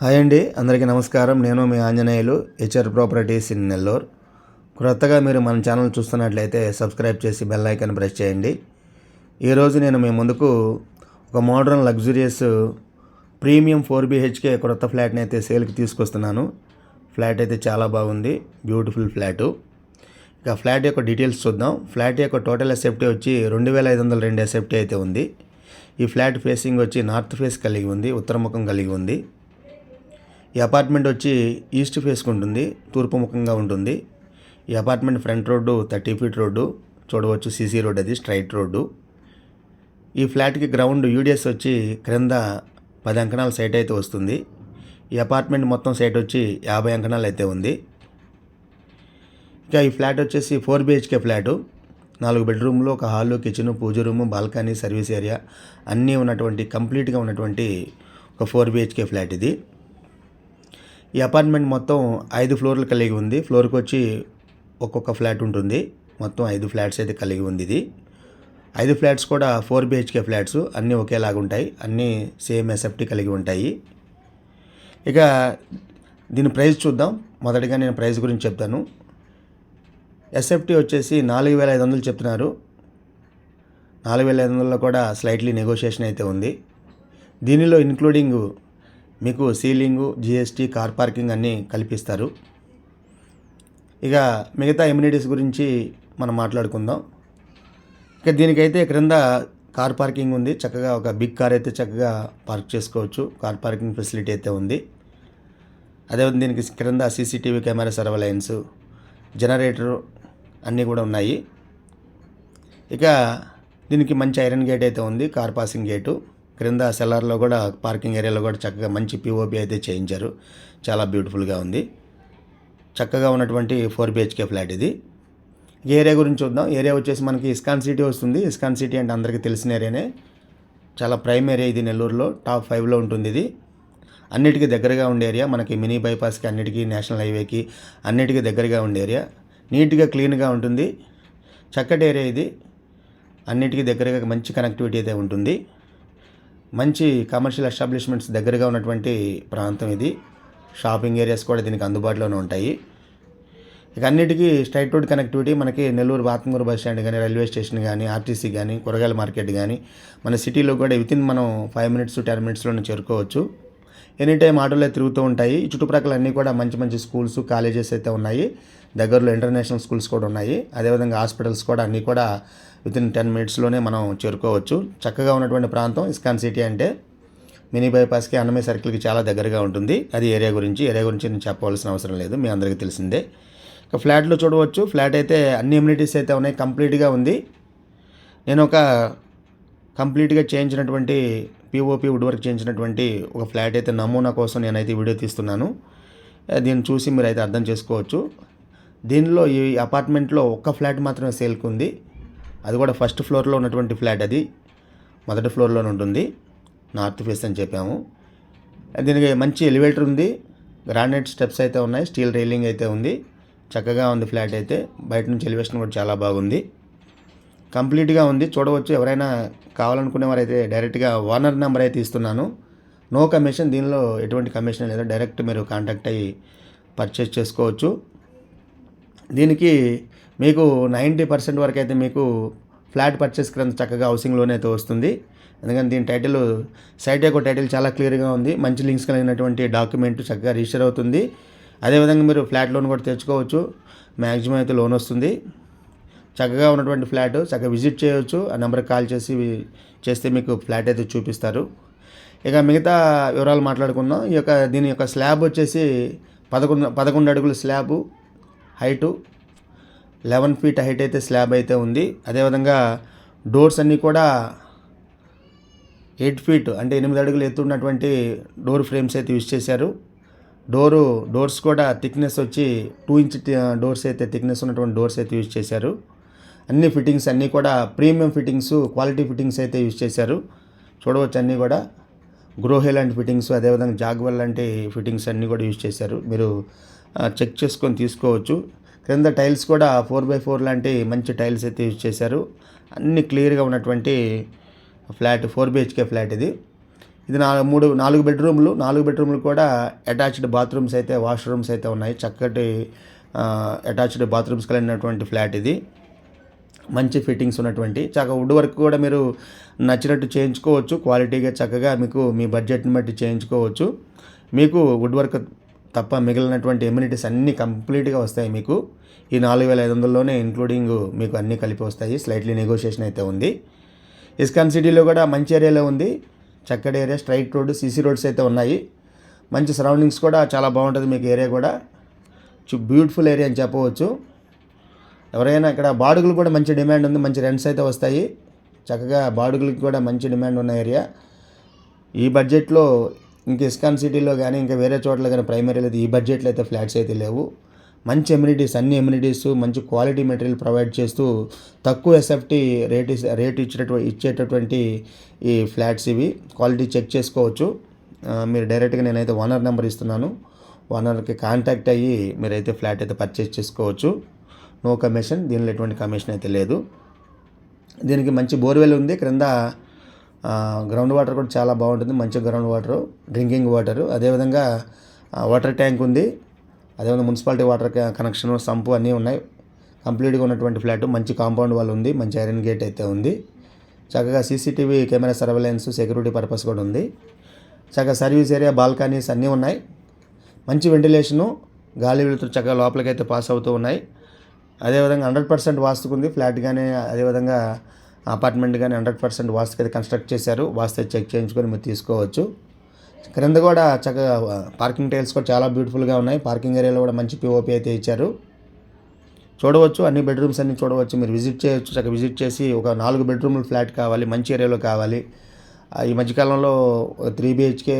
Hi అండి అందరికీ నమస్కారం. నేను మీ Anjaneyulu HR properties in Nellore క్రొత్తగా మీరు మన ఛానల్ చూస్తున్నట్లయితే సబ్స్క్రైబ్ చేసి బెల్ ఐకాన్ ప్రెస్ చేయండి. ఈరోజు నేను మీ ముందుకు ఒక modern luxurious premium four BHK క్రొత్త ఫ్లాట్ని అయితే సేల్కి తీసుకొస్తున్నాను. ఫ్లాట్ అయితే చాలా బాగుంది బ్యూటిఫుల్ ఫ్లాటు. ఇక ఫ్లాట్ యొక్క డీటెయిల్స్ చూద్దాం. ఫ్లాట్ యొక్క టోటల్ ఎసెప్టీ వచ్చి రెండు వేల ఐదు వందల రెండు ఎసెప్టీ అయితే ఉంది. ఈ ఫ్లాట్ ఫేసింగ్ వచ్చి నార్త్ ఫేస్ కలిగి ఉంది ఉత్తరముఖం కలిగి ఉంది. ఈ అపార్ట్మెంట్ వచ్చి ఈస్ట్ ఫేస్కి ఉంటుంది తూర్పు ముఖంగా ఉంటుంది. ఈ apartment front road thirty feet road చూడవచ్చు సీసీ రోడ్ అది స్ట్రైట్ రోడ్డు. ఈ ఫ్లాట్కి గ్రౌండ్ యూడిఎస్ వచ్చి క్రింద పది అంకణాల సైట్ అయితే వస్తుంది. ఈ అపార్ట్మెంట్ మొత్తం సైట్ వచ్చి యాభై అంకణాలు అయితే ఉంది. ఇక ఈ ఫ్లాట్ వచ్చేసి ఫోర్ బిహెచ్కే ఫ్లాటు. నాలుగు బెడ్రూమ్లు ఒక hall kitchen puja room balcony service area అన్నీ ఉన్నటువంటి కంప్లీట్గా ఉన్నటువంటి ఒక ఫోర్ బిహెచ్కే ఫ్లాట్ ఇది. ఈ అపార్ట్మెంట్ మొత్తం ఐదు ఫ్లోర్లు కలిగి ఉంది. ఫ్లోర్కి వచ్చి ఒక్కొక్క ఫ్లాట్ ఉంటుంది. మొత్తం ఐదు ఫ్లాట్స్ అయితే కలిగి ఉంది ఇది. ఐదు ఫ్లాట్స్ కూడా ఫోర్ బిహెచ్కే ఫ్లాట్స్. అన్నీ ఒకేలాగా ఉంటాయి. అన్నీ సేమ్ ఎసెప్టీ కలిగి ఉంటాయి. ఇక దీని ప్రైస్ చూద్దాం. మొదటిగా నేను ప్రైస్ గురించి చెప్తాను. ఎస్ఎఫ్టీ వచ్చేసి నాలుగు వేల ఐదు వందలు చెప్తున్నారు. నాలుగు వేల ఐదు వందల్లో కూడా స్లైట్లీ నెగోషియేషన్ అయితే ఉంది. దీనిలో ఇన్క్లూడింగ్ మీకు సీలింగు జిఎస్టీ కార్ పార్కింగ్ అన్నీ కల్పిస్తారు. ఇక మిగతా ఎమ్యూనిటీస్ గురించి మనం మాట్లాడుకుందాం. ఇక దీనికైతే క్రింద కార్ పార్కింగ్ ఉంది. చక్కగా ఒక బిగ్ కార్ అయితే చక్కగా పార్క్ చేసుకోవచ్చు. కార్ పార్కింగ్ ఫెసిలిటీ అయితే ఉంది. అదే దీనికి క్రింద సీసీటీవీ కెమెరా సర్వలైన్స్ జనరేటర్ అన్నీ కూడా ఉన్నాయి. ఇక దీనికి మంచి ఐరన్ గేట్ అయితే ఉంది. Car passing gate. క్రింద సెల్లార్లో కూడా పార్కింగ్ ఏరియాలో కూడా చక్కగా మంచి పిఓపి అయితే చేయించారు. చాలా బ్యూటిఫుల్గా ఉంది. చక్కగా ఉన్నటువంటి ఫోర్ బిహెచ్కే ఫ్లాట్ ఇది. ఈ ఏరియా గురించి చూద్దాం. ఏరియా వచ్చేసి మనకి ఇస్కాన్ సిటీ వస్తుంది. ఇస్కాన్ సిటీ అంటే అందరికీ తెలిసిన ఏరియానే. చాలా ప్రైమ్ ఏరియా ఇది నెల్లూరులో. టాప్ ఫైవ్లో ఉంటుంది ఇది. అన్నిటికీ దగ్గరగా ఉండే ఏరియా. మనకి మినీ బైపాస్కి అన్నిటికీ నేషనల్ హైవేకి అన్నిటికీ దగ్గరగా ఉండే ఏరియా. నీట్గా క్లీన్గా ఉంటుంది. చక్కటి ఏరియా ఇది. అన్నిటికీ దగ్గరగా మంచి కనెక్టివిటీ అయితే ఉంటుంది. మంచి కమర్షియల్ ఎస్టాబ్లిష్మెంట్స్ దగ్గరగా ఉన్నటువంటి ప్రాంతం ఇది. షాపింగ్ ఏరియాస్ కూడా దీనికి అందుబాటులోనే ఉంటాయి. ఇక అన్నిటికీ స్ట్రైట్ రోడ్ కనెక్టివిటీ మనకి నెల్లూరు బాత్మూరు బస్ స్టాండ్ కానీ రైల్వే స్టేషన్ కానీ ఆర్టీసీ కానీ కూరగాయల మార్కెట్ కానీ మన సిటీలో కూడా వితిన్ మనం ఫైవ్ మినిట్స్ టెన్ మినిట్స్లోనే చేరుకోవచ్చు. ఎనీ టైం ఆటోలే తిరుగుతూ ఉంటాయి. చుట్టుప్రక్కల అన్నీ కూడా మంచి మంచి స్కూల్స్ కాలేజెస్ అయితే ఉన్నాయి. దగ్గరలో ఇంటర్నేషనల్ స్కూల్స్ కూడా ఉన్నాయి. అదేవిధంగా హాస్పిటల్స్ కూడా అన్నీ కూడా వితిన్ టెన్ మినిట్స్లోనే మనం చేరుకోవచ్చు. చక్కగా ఉన్నటువంటి ప్రాంతం ఇస్కాన్ సిటీ అంటే మినీ బైపాస్కి అన్నమయ్య సర్కిల్కి చాలా దగ్గరగా ఉంటుంది. అది ఏరియా గురించి ఏరియా గురించి నేను చెప్పవలసిన అవసరం లేదు. మీ అందరికీ తెలిసిందే. ఇక ఫ్లాట్లో చూడవచ్చు. ఫ్లాట్ అయితే అన్ని ఎమ్యూనిటీస్ అయితే ఉన్నాయి. కంప్లీట్గా ఉంది. నేను ఒక కంప్లీట్గా చేయించినటువంటి పిఓపి వుడ్ వర్క్ చేయించినటువంటి ఒక ఫ్లాట్ అయితే నమూనా కోసం నేనైతే వీడియో తీస్తున్నాను. దీన్ని చూసి మీరు అయితే అర్థం చేసుకోవచ్చు. దీనిలో ఈ అపార్ట్మెంట్లో ఒక్క ఫ్లాట్ మాత్రమే సేల్కి ఉంది. అది కూడా ఫస్ట్ ఫ్లోర్లో ఉన్నటువంటి ఫ్లాట్ అది. మొదటి ఫ్లోర్లోనే ఉంటుంది. నార్త్ ఫేస్ అని చెప్పాము. దీనికి మంచి ఎలివేటర్ ఉంది. గ్రానైట్ స్టెప్స్ అయితే ఉన్నాయి. స్టీల్ రైలింగ్ అయితే ఉంది. చక్కగా ఉంది ఫ్లాట్ అయితే. బయట నుంచి ఎలివేషన్ కూడా చాలా బాగుంది. కంప్లీట్గా ఉంది. చూడవచ్చు. ఎవరైనా కావాలనుకునే వారైతే డైరెక్ట్గా ఓనర్ నెంబర్ అయితే ఇస్తున్నాను. No commission. దీనిలో ఎటువంటి కమిషన్ లేదు. డైరెక్ట్ మీరు కాంటాక్ట్ అయ్యి పర్చేస్ చేసుకోవచ్చు. దీనికి మీకు నైంటీ పర్సెంట్ వరకు అయితే మీకు ఫ్లాట్ పర్చేస్ క్రింద చక్కగా హౌసింగ్ లోన్ అయితే వస్తుంది. ఎందుకంటే దీని టైటిల్ సైట్ యొక్క టైటిల్ చాలా క్లియర్గా ఉంది. మంచి లింక్స్ కలిగినటువంటి డాక్యుమెంట్ చక్కగా రిజిస్టర్ అవుతుంది. అదేవిధంగా మీరు ఫ్లాట్ లోన్ కూడా తెచ్చుకోవచ్చు. మ్యాక్సిమం అయితే లోన్ వస్తుంది. చక్కగా ఉన్నటువంటి ఫ్లాట్ చక్కగా విజిట్ చేయవచ్చు ఆ నెంబర్కి కాల్ చేసి చేస్తే మీకు ఫ్లాట్ అయితే చూపిస్తారు. ఇక మిగతా వివరాలు మాట్లాడుకుందాం. ఈ యొక్క దీని యొక్క స్లాబ్ వచ్చేసి పదకొండు పదకొండు అడుగుల slab height eleven feet height అయితే స్లాబ్ అయితే ఉంది. అదేవిధంగా డోర్స్ అన్నీ కూడా ఎయిట్ ఫీట్ అంటే ఎనిమిది అడుగులు ఎత్తున్నటువంటి డోర్ ఫ్రేమ్స్ అయితే యూజ్ చేశారు. డోరు డోర్స్ కూడా థిక్నెస్ వచ్చి టూ ఇంచ్ డోర్స్ అయితే థిక్నెస్ ఉన్నటువంటి డోర్స్ అయితే యూజ్ చేశారు. అన్ని ఫిట్టింగ్స్ అన్నీ కూడా ప్రీమియం ఫిట్టింగ్స్ క్వాలిటీ ఫిట్టింగ్స్ అయితే యూజ్ చేశారు. చూడవచ్చు అన్నీ కూడా. గ్రోహే లాంటి ఫిట్టింగ్స్ అదేవిధంగా జాగ్వల్ లాంటి ఫిట్టింగ్స్ అన్నీ కూడా యూజ్ చేశారు. మీరు చెక్ చేసుకొని తీసుకోవచ్చు. క్రింద టైల్స్ కూడా ఫోర్ బై ఫోర్ లాంటి మంచి టైల్స్ అయితే యూజ్ చేశారు. అన్ని క్లియర్గా ఉన్నటువంటి ఫ్లాట్ ఫోర్ బిహెచ్కే ఫ్లాట్ ఇది. ఇది నా మూడు నాలుగు బెడ్రూమ్లు. నాలుగు బెడ్రూమ్లు కూడా అటాచ్డ్ బాత్రూమ్స్ అయితే వాష్రూమ్స్ అయితే ఉన్నాయి. చక్కటి అటాచ్డ్ బాత్రూమ్స్ కలిగినటువంటి ఫ్లాట్ ఇది. మంచి ఫిట్టింగ్స్ ఉన్నటువంటి. చక్కగా వుడ్ వర్క్ కూడా మీరు నచ్చినట్టు చేయించుకోవచ్చు. క్వాలిటీగా చక్కగా మీకు మీ బడ్జెట్ని బట్టి చేయించుకోవచ్చు. మీకు వుడ్ వర్క్ తప్ప మిగిలినటువంటి ఎమ్యూనిటీస్ అన్నీ కంప్లీట్గా వస్తాయి మీకు. ఈ నాలుగు వేల ఐదు వందల్లోనే ఇంక్లూడింగ్ మీకు అన్నీ కలిపి వస్తాయి. స్లైట్లీ నెగోషియేషన్ అయితే ఉంది. ఇస్కాన్ సిటీలో కూడా మంచి ఏరియాలో ఉంది. చక్కటి area straight road CC roads అయితే ఉన్నాయి. మంచి సరౌండింగ్స్ కూడా చాలా బాగుంటుంది మీకు ఏరియా కూడా. బ్యూటిఫుల్ ఏరియా అని చెప్పవచ్చు. ఎవరైనా ఇక్కడ బాడుగులు కూడా మంచి డిమాండ్ ఉంది. మంచి రెంట్స్ అయితే వస్తాయి. చక్కగా బాడుగులకి కూడా మంచి డిమాండ్ ఉన్న ఏరియా. ఈ బడ్జెట్లో ఇంక ఇస్కాన్ సిటీలో కానీ ఇంకా వేరే చోట్ల కానీ ప్రైమరీలో ఈ బడ్జెట్లో అయితే ఫ్లాట్స్ అయితే లేవు. మంచి ఎమ్యూనిటీస్ అన్ని ఎమ్యూనిటీస్ మంచి క్వాలిటీ మెటీరియల్ ప్రొవైడ్ చేస్తూ తక్కువ ఎస్ఎఫ్టీ రేట్ రేట్ ఇచ్చేటటువంటి ఇచ్చేటటువంటి ఈ ఫ్లాట్స్ ఇవి. క్వాలిటీ చెక్ చేసుకోవచ్చు. మీరు డైరెక్ట్గా నేనైతే ఓనర్ నెంబర్ ఇస్తున్నాను. ఓనర్కి కాంటాక్ట్ అయ్యి మీరైతే ఫ్లాట్ అయితే పర్చేస్ చేసుకోవచ్చు. నో కమిషన్ దీనిలో ఎటువంటి కమిషన్ అయితే లేదు. దీనికి మంచి బోర్వెల్ ఉంది. క్రింద గ్రౌండ్ వాటర్ కూడా చాలా బాగుంటుంది. మంచి గ్రౌండ్ వాటర్ డ్రింకింగ్ వాటర్ అదేవిధంగా వాటర్ ట్యాంక్ ఉంది. అదేవిధంగా మున్సిపాలిటీ వాటర్ కనెక్షన్ సంపు అన్నీ ఉన్నాయి. కంప్లీట్గా ఉన్నటువంటి ఫ్లాట్ మంచి కాంపౌండ్ వాళ్ళు ఉంది. మంచి ఐరన్ గేట్ అయితే ఉంది. చక్కగా CCTV camera surveillance security purpose కూడా ఉంది. చక్కగా సర్వీస్ ఏరియా బాల్కనీస్ అన్నీ ఉన్నాయి. మంచి వెంటిలేషను గాలి వెలుతురు చక్కగా లోపలికైతే అయితే పాస్ అవుతూ ఉన్నాయి. అదేవిధంగా హండ్రెడ్ పర్సెంట్ వాస్తుకుంది. ఫ్లాట్ కానీ అదేవిధంగా అపార్ట్మెంట్ కానీ హండ్రెడ్ పర్సెంట్ వాస్తుకి అయితే కన్స్ట్రక్ట్ చేశారు. వాస్తు చెక్ చేయించుకొని మీరు తీసుకోవచ్చు. క్రింద కూడా చక్కగా పార్కింగ్ టైల్స్ కూడా చాలా బ్యూటిఫుల్గా ఉన్నాయి. పార్కింగ్ ఏరియాలో కూడా మంచి పిఓపి అయితే ఇచ్చారు. చూడవచ్చు అన్ని బెడ్రూమ్స్ అన్ని చూడవచ్చు. మీరు విజిట్ చేయొచ్చు చక్కగా విజిట్ చేసి ఒక నాలుగు బెడ్రూమ్ల ఫ్లాట్ కావాలి మంచి ఏరియాలో కావాలి. ఈ మధ్యకాలంలో త్రీ బిహెచ్కే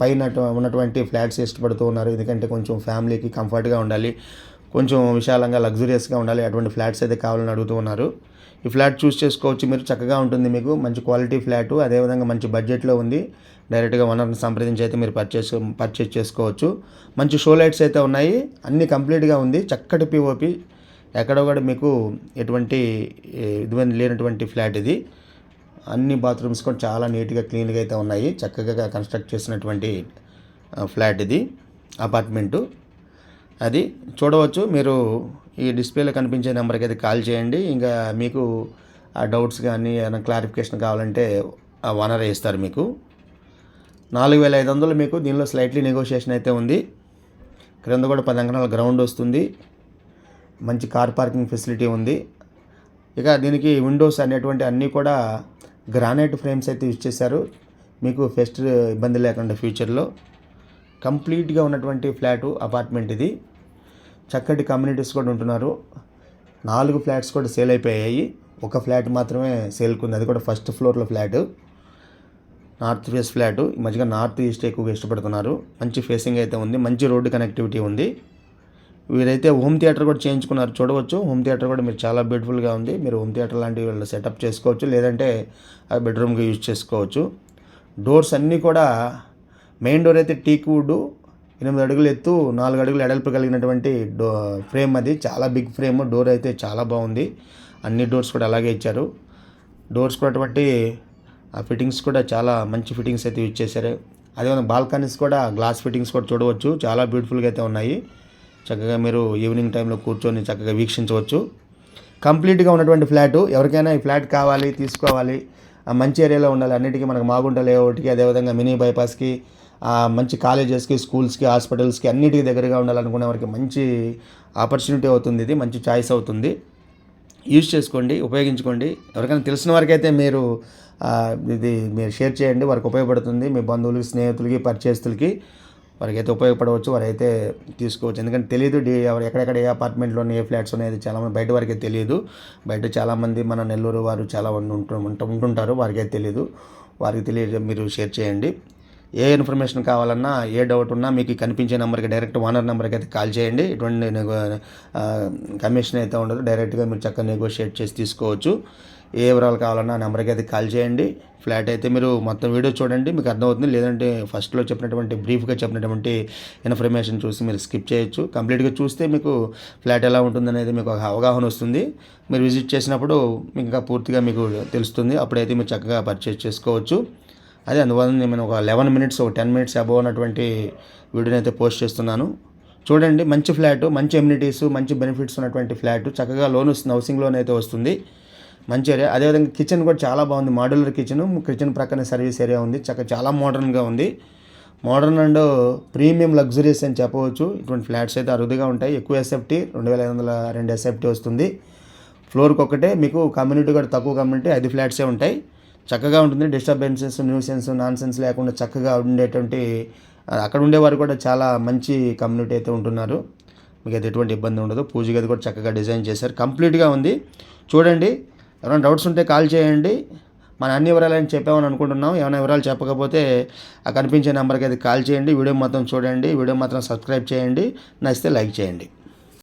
పైన ఉన్నటువంటి ఫ్లాట్స్ ఇష్టపడుతూ ఉన్నారు. ఎందుకంటే కొంచెం ఫ్యామిలీకి కంఫర్ట్గా ఉండాలి. కొంచెం విశాలంగా లగ్జరియస్గా ఉండాలి. అటువంటి ఫ్లాట్స్ అయితే కావాలని అడుగుతూ ఉన్నారు. ఈ ఫ్లాట్ చూస్ చేసుకోవచ్చు. మీరు చక్కగా ఉంటుంది మీకు. మంచి క్వాలిటీ ఫ్లాట్. అదేవిధంగా మంచి బడ్జెట్లో ఉంది. డైరెక్ట్గా ఓనర్ని సంప్రదించి అయితే మీరు పర్చేస్ పర్చేస్ చేసుకోవచ్చు. మంచి షో లైట్స్ అయితే ఉన్నాయి. అన్నీ కంప్లీట్గా ఉంది. చక్కటి పిఓపి ఎక్కడ కూడా మీకు ఎటువంటి ఇది లేనటువంటి ఫ్లాట్ ఇది. అన్ని బాత్రూమ్స్ కూడా చాలా నీట్గా క్లీన్గా అయితే ఉన్నాయి. చక్కగా కన్స్ట్రక్ట్ చేసినటువంటి ఫ్లాట్ ఇది. అపార్ట్మెంటు. అది చూడవచ్చు. మీరు ఈ డిస్ప్లేలో కనిపించే నెంబర్కి అయితే కాల్ చేయండి. ఇంకా మీకు ఆ డౌట్స్ కానీ ఏమైనా క్లారిఫికేషన్ కావాలంటే ఆ వనర్ ఇస్తారు మీకు. నాలుగు వేల ఐదు వందలు మీకు దీనిలో స్లైట్లీ నెగోషియేషన్ అయితే ఉంది. క్రింద కూడా పది అంకణాల గ్రౌండ్ వస్తుంది. మంచి కార్ పార్కింగ్ ఫెసిలిటీ ఉంది. ఇక దీనికి విండోస్ అనేటువంటి అన్నీ కూడా గ్రానైట్ ఫ్రేమ్స్ అయితే యూజ్ చేశారు. మీకు ఫెస్ట్ ఇబ్బంది లేకుండా ఫ్యూచర్లో కంప్లీట్గా ఉన్నటువంటి ఫ్లాటు అపార్ట్మెంట్ ఇది. చక్కటి కమ్యూనిటీస్ కూడా ఉంటున్నారు. నాలుగు ఫ్లాట్స్ కూడా సేల్ అయిపోయాయి. ఒక ఫ్లాట్ మాత్రమే సేల్కుంది అది కూడా ఫస్ట్ ఫ్లోర్లో ఫ్లాట్. North face flat. ఈ మధ్యగా నార్త్ ఈస్ట్ ఎక్కువగా ఇష్టపడుతున్నారు. మంచి ఫేసింగ్ అయితే ఉంది. మంచి రోడ్డు కనెక్టివిటీ ఉంది. వీరైతే హోమ్ థియేటర్ కూడా చేయించుకున్నారు. చూడవచ్చు. హోమ్ థియేటర్ కూడా మీరు చాలా బ్యూటిఫుల్గా ఉంది. మీరు హోమ్ థియేటర్ లాంటివి వీళ్ళు సెటప్ చేసుకోవచ్చు. లేదంటే ఆ బెడ్రూమ్గా యూజ్ చేసుకోవచ్చు. డోర్స్ అన్నీ కూడా మెయిన్ డోర్ అయితే టీక్ వుడ్ ఎనిమిది అడుగులు ఎత్తు నాలుగు అడుగులు ఎడల్పు కలిగినటువంటి డో ఫ్రేమ్ అది. చాలా బిగ్ ఫ్రేమ్ డోర్ అయితే చాలా బాగుంది. అన్ని డోర్స్ కూడా అలాగే ఇచ్చారు. డోర్స్ కూడా అటువంటి ఆ ఫిట్టింగ్స్ కూడా చాలా మంచి ఫిట్టింగ్స్ అయితే యూజ్ చేశారు. అదేవిధంగా బాల్కనీస్ కూడా గ్లాస్ ఫిట్టింగ్స్ కూడా చూడవచ్చు. చాలా బ్యూటిఫుల్గా అయితే ఉన్నాయి. చక్కగా మీరు ఈవినింగ్ టైంలో కూర్చొని చక్కగా వీక్షించవచ్చు. కంప్లీట్గా ఉన్నటువంటి ఫ్లాట్. ఎవరికైనా ఈ ఫ్లాట్ కావాలి తీసుకోవాలి. ఆ మంచి ఏరియాలో ఉండాలి. అన్నిటికీ మనకు మాగుంట లేఅవుట్కి అదేవిధంగా మినీ బైపాస్కి మంచి కాలేజెస్కి స్కూల్స్కి హాస్పిటల్స్కి అన్నిటికీ దగ్గరగా ఉండాలనుకునే వారికి మంచి ఆపర్చునిటీ అవుతుంది ఇది మంచి చాయిస్ అవుతుంది. యూజ్ చేసుకోండి ఉపయోగించుకోండి. ఎవరికైనా తెలిసిన వారికైతే మీరు ఇది మీరు షేర్ చేయండి. వారికి ఉపయోగపడుతుంది. మీ బంధువులకి స్నేహితులకి పరిచయస్తులకి వారికి అయితే ఉపయోగపడవచ్చు వారైతే తీసుకోవచ్చు. ఎందుకంటే తెలియదు డి ఎవరు ఎక్కడెక్కడ ఏ అపార్ట్మెంట్లో ఏ ఫ్లాట్స్ ఉన్నాయి చాలామంది బయట వారికి తెలియదు బయట చాలామంది మన నెల్లూరు వారు చాలా మంది ఉంటు ఉంటు- ఉంటుంటారు వారికి అయితే తెలియదు వారికి తెలియ మీరు షేర్ చేయండి. ఏ ఇన్ఫర్మేషన్ కావాలన్నా ఏ డౌట్ ఉన్నా మీకు కనిపించే నెంబర్కి డైరెక్ట్ ఓనర్ నెంబర్కి అయితే కాల్ చేయండి. ఎటువంటి నెగో కమిషన్ అయితే ఉండదు. డైరెక్ట్గా మీరు చక్కగా నెగోషియేట్ చేసి తీసుకోవచ్చు. ఏ వివరాలు కావాలన్నా నెంబర్కి అయితే కాల్ చేయండి. ఫ్లాట్ అయితే మీరు మొత్తం వీడియో చూడండి మీకు అర్థమవుతుంది. లేదంటే ఫస్ట్లో చెప్పినటువంటి బ్రీఫ్గా చెప్పినటువంటి ఇన్ఫర్మేషన్ చూసి మీరు స్కిప్ చేయొచ్చు. కంప్లీట్గా చూస్తే మీకు ఫ్లాట్ ఎలా ఉంటుందనేది మీకు ఒక అవగాహన వస్తుంది. మీరు విజిట్ చేసినప్పుడు ఇంకా పూర్తిగా మీకు తెలుస్తుంది. అప్పుడైతే మీరు చక్కగా పర్చేస్ చేసుకోవచ్చు. అదే అందువల్ల నేను ఒక లెవెన్ మినిట్స్ ఒక టెన్ మినిట్స్ అబవ్ ఉన్నటువంటి వీడియోని అయితే పోస్ట్ చేస్తున్నాను. చూడండి మంచి ఫ్లాట్ మంచి ఎమ్యూనిటీస్ మంచి బెనిఫిట్స్ ఉన్నటువంటి ఫ్లాట్ చక్కగా లోన్ వస్తుంది హౌసింగ్ లోన్ అయితే వస్తుంది. మంచి ఏరియా అదేవిధంగా కిచెన్ కూడా చాలా బాగుంది. మాడ్యులర్ కిచెన్ కిచెన్ ప్రక్కన సర్వీస్ ఏరియా ఉంది. చక్కగా చాలా మోడర్న్గా ఉంది. మోడర్న్ అండ్ ప్రీమియం లగ్జరీస్ అని చెప్పవచ్చు. ఇటువంటి ఫ్లాట్స్ అయితే అరుదుగా ఉంటాయి. ఎక్కువ ఎస్ఎఫ్టీ రెండు వేల ఐదు వందల రెండు ఎస్ఎఫ్టీ వస్తుంది. ఫ్లోర్కి ఒకటే మీకు కమ్యూనిటీ కూడా తక్కువ కమ్యూనిటీ ఐదు ఫ్లాట్సే ఉంటాయి. చక్కగా ఉంటుంది. డిస్టర్బెన్సెస్ న్యూసెన్స్ నాన్ సెన్స్ లేకుండా చక్కగా ఉండేటువంటి అక్కడ ఉండేవారు కూడా చాలా మంచి కమ్యూనిటీ అయితే ఉంటున్నారు. మీకు అయితే ఎటువంటి ఇబ్బంది ఉండదు. పూజ గది కూడా చక్కగా డిజైన్ చేశారు. కంప్లీట్గా ఉంది. చూడండి ఎవరైనా డౌట్స్ ఉంటే కాల్ చేయండి. మన అన్ని వివరాలు అని చెప్పామని అనుకుంటున్నాం. ఏమైనా వివరాలు చెప్పకపోతే ఆ కనిపించే నెంబర్కి అయితే కాల్ చేయండి. వీడియో మాత్రం చూడండి. వీడియో మాత్రం సబ్స్క్రైబ్ చేయండి. నచ్చితే లైక్ చేయండి.